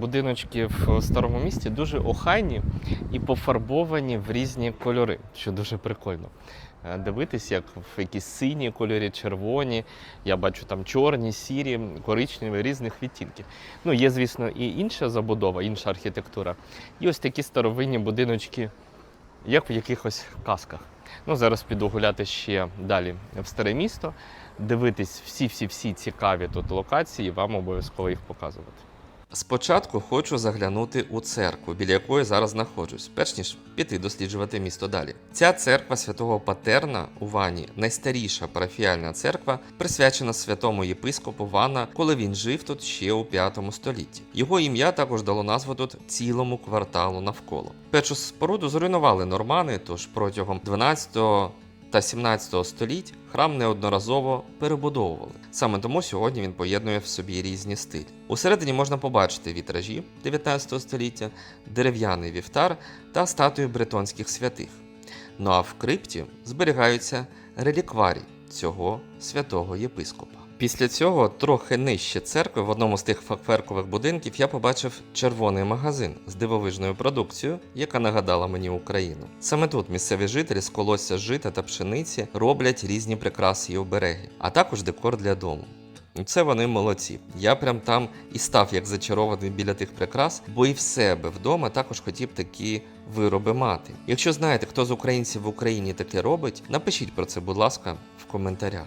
Будиночки в старому місті дуже охайні і пофарбовані в різні кольори, що дуже прикольно. Е, Дивитись, як в якісь сині кольорі, червоні. Я бачу там чорні, сірі, коричневі, різних відтінків. Ну, є, звісно, і інша забудова, інша архітектура. І ось такі старовинні будиночки, як в якихось казках. Ну, зараз піду гуляти ще далі в старе місто, дивитись всі-всі-всі цікаві тут локації, вам обов'язково їх показувати. Спочатку хочу заглянути у церкву, біля якої зараз знаходжусь, перш ніж піти досліджувати місто далі. Ця церква святого Патерна у Вані найстаріша парафіальна церква, присвячена святому єпископу Вана, коли він жив тут ще у 5 столітті. Його ім'я також дало назву тут цілому кварталу навколо. Першу споруду зруйнували нормани, тож протягом 12 та 17 століть храм неодноразово перебудовували. Саме тому сьогодні він поєднує в собі різні стилі. Усередині можна побачити вітражі 19 століття, дерев'яний вівтар та статую бретонських святих. Ну а в крипті зберігаються релікварі цього святого єпископа. Після цього, трохи нижче церкви, в одному з тих фахверкових будинків, я побачив червоний магазин з дивовижною продукцією, яка нагадала мені Україну. Саме тут місцеві жителі з колосся жита та пшениці роблять різні прикраси і обереги, а також декор для дому. Це вони молодці. Я прям там і став як зачарований біля тих прикрас, бо і в себе вдома також хотів такі вироби мати. Якщо знаєте, хто з українців в Україні таке робить, напишіть про це, будь ласка, в коментарях.